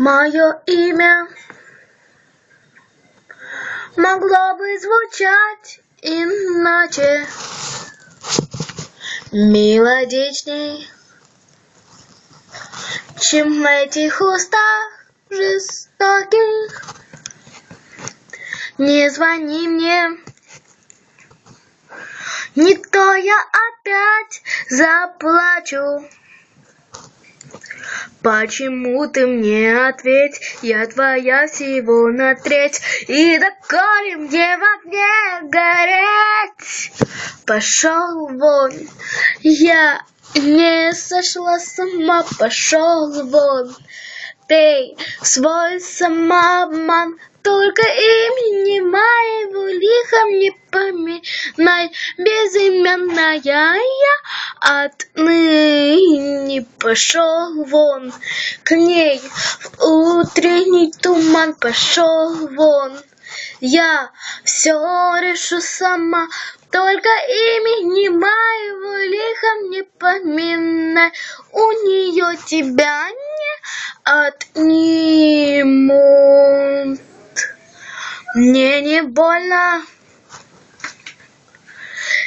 Мое имя могло бы звучать иначе, мелодичней, чем в этих устах жестоких. Не звони мне, не то я опять заплачу. Почему ты мне ответь, я твоя всего на треть, И доколе мне в огне гореть? Пошел вон, я не сошла с ума, пошел вон. Ты свой самообман, только имени моего лихо не поминай, безымянная отныне пошел вон к ней в утренний туман пошел вон. Я все решу сама, только имени моего лихом не поминай, у нее тебя не отнимут. Мне не больно,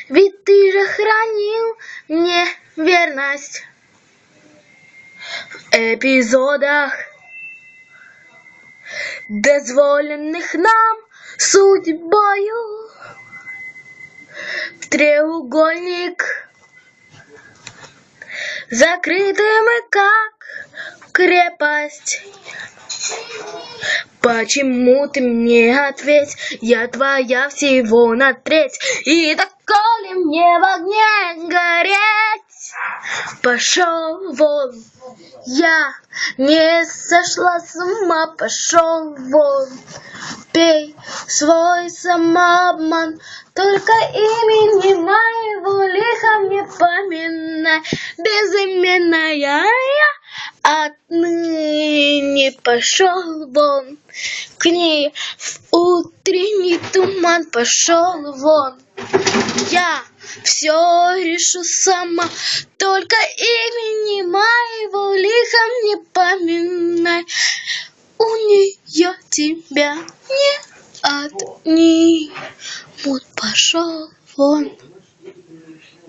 ведь ты же хранил мне верность в эпизодах, дозволенных нам судьбою. В треугольник, закрытый мы как крепость. Почему ты мне ответь, я твоя всего на треть, И доколе мне в огне? Пошел вон, я не сошла с ума, пошел вон. Пей свой самообман, только имени моего лихо не поминай, Безыменная я отныне. Пошел вон. К ней в утренний туман. Пошел вон. Я все решу сама, только имени моего лихом не поминай. У нее тебя не отнимут, пошел вон.